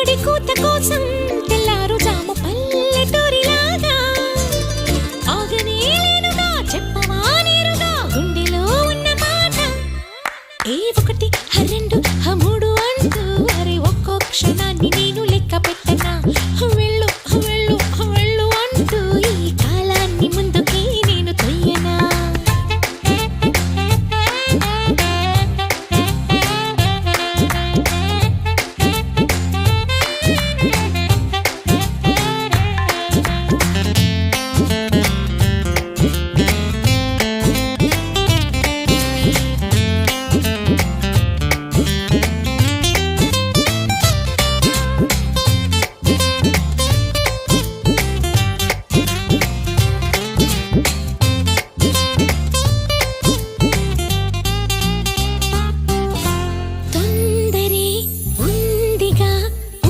సవ్వడి కూత కోసం తెల్లారు జాము పల్లెటూరిలాగా. ఆగనే లేనుగా నేరుగా గుండెలో ఉన్న మాట. ఏ ఒకటి హ రెండు హ మూడు అంటూ అరే ఒక్కో క్షణాన్ని నేను లెక్క పెట్ట